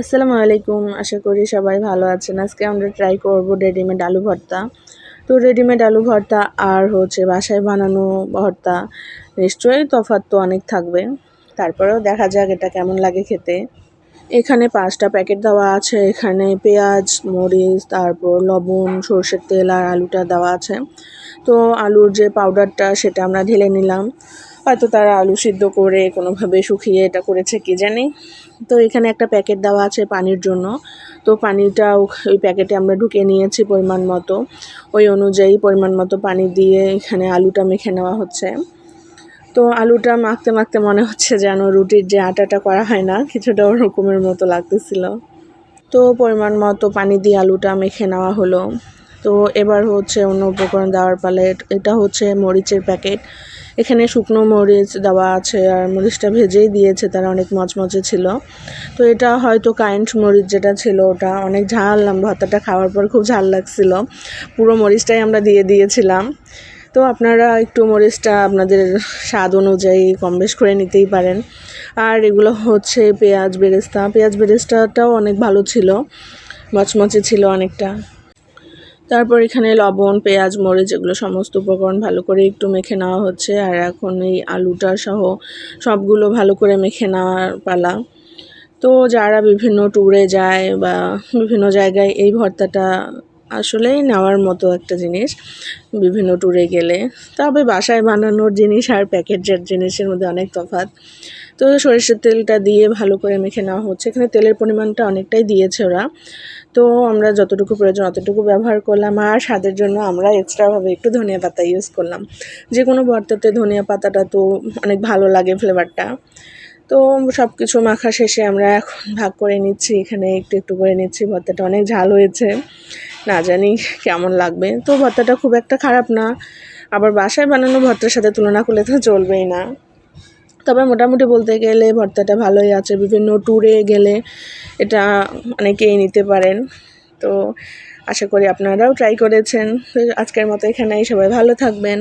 আসসালামু আলাইকুম। আশা করি সবাই ভালো আছেন। আজকে আমরা ট্রাই করব রেডিমেড আলু ভর্তা। তো রেডিমেড আলু ভর্তা আর হচ্ছে বাসায় বানানো ভর্তা, নিশ্চয়ই তফাৎ তো অনেক থাকবে। তারপরেও দেখা যাক এটা কেমন লাগে খেতে। এখানে পাঁচটা প্যাকেট দেওয়া আছে। এখানে পেঁয়াজ, মরিচ, তারপর লবণ, সর্ষের তেল আর আলুটা দেওয়া আছে। তো আলুর যে পাউডারটা সেটা আমরা ঢেলে নিলাম। হয়তো তারা আলু সিদ্ধ করে কোনোভাবে শুকিয়ে এটা করেছে, কি জানি। তো এখানে একটা প্যাকেট দেওয়া আছে পানির জন্য। তো পানিটা ওই প্যাকেটে আমরা ঢুকে নিয়েছি পরিমাণ মতো। ওই অনুযায়ী পরিমাণ মতো পানি দিয়ে এখানে আলুটা মেখে নেওয়া হচ্ছে। তো আলুটা মাখতে মাখতে মনে হচ্ছে যেন রুটির যে আটাটা করা হয় না, কিছুটা ওরকমের মতো লাগতেছিল। তো পরিমাণ মতো পানি দিয়ে আলুটা মেখে নেওয়া হলো। তো এবার হচ্ছে অন্য উপকরণ দেওয়ার পালে, এটা হচ্ছে মরিচের প্যাকেট। এখানে শুকনো মরিচ দেওয়া আছে আর মরিচটা ভেজেই দিয়েছে, তারা অনেক মচমচে ছিল। তো এটা হয়তো কারেন্ট মরিচ যেটা ছিল ওটা। অনেক ঝাল ভাতাটা খাওয়ার পর খুব ঝাল লাগছিল। পুরো মরিচটাই আমরা দিয়ে দিয়েছিলাম। তো আপনারা একটু মরিচটা আপনাদের স্বাদ অনুযায়ী কম বেশ করে নিতেই পারেন। আর এগুলো হচ্ছে পেঁয়াজ বেরেস্তা। পেঁয়াজ বেরেস্তাটাও অনেক ভালো ছিল। মচমচে ছিল অনেকটা। তারপর এখানে লবণ, পেঁয়াজ, মরিচ এগুলো সমস্ত উপকরণ ভালো করে একটু মেখে নেওয়া হচ্ছে। আর এখন এই আলুটা সহ সবগুলো ভালো করে মেখে নেওয়ার পালা। তো যারা বিভিন্ন ট্যুরে যায় বা বিভিন্ন জায়গায় এই ভর্তাটা আসলেই নেওয়ার মতো একটা জিনিস বিভিন্ন ট্যুরে গেলে। তবে বাসায় বানানোর জিনিস আর প্যাকেটের জিনিসের মধ্যে অনেক তফাৎ। তো সরিষার তেলটা দিয়ে ভালো করে মেখে নেওয়া হচ্ছে। এখানে তেলের পরিমাণটা অনেকটাই দিয়েছে ওরা। তো আমরা যতটুকু প্রয়োজন অতটুকু ব্যবহার করলাম। আর স্বাদের জন্য আমরা এক্সট্রাভাবে একটু ধনিয়া পাতা ইউজ করলাম। যে কোনো ভর্তাতে ধনিয়া পাতাটা তো অনেক ভালো লাগে ফ্লেভারটা তো সব কিছু মাখা শেষে আমরা এখন ভাগ করে নিচ্ছি। এখানে একটু একটু করে নিচ্ছি। ভর্তাটা অনেক ঝাল হয়েছে। না জানি কেমন লাগবে। তো ভর্তাটা খুব একটা খারাপ না। আবার বাসায় বানানো ভর্তার সাথে তুলনা করলে তো চলবেই না। তবে মোটামুটি বলতে গেলে ভর্তাটা ভালোই আছে। বিভিন্ন ট্যুরে গেলে এটা অনেকেই নিতে পারেন। তো আশা করি আপনারাও ট্রাই করেছেন। আজকের মতো এখানেই। সবাই ভালো থাকবেন।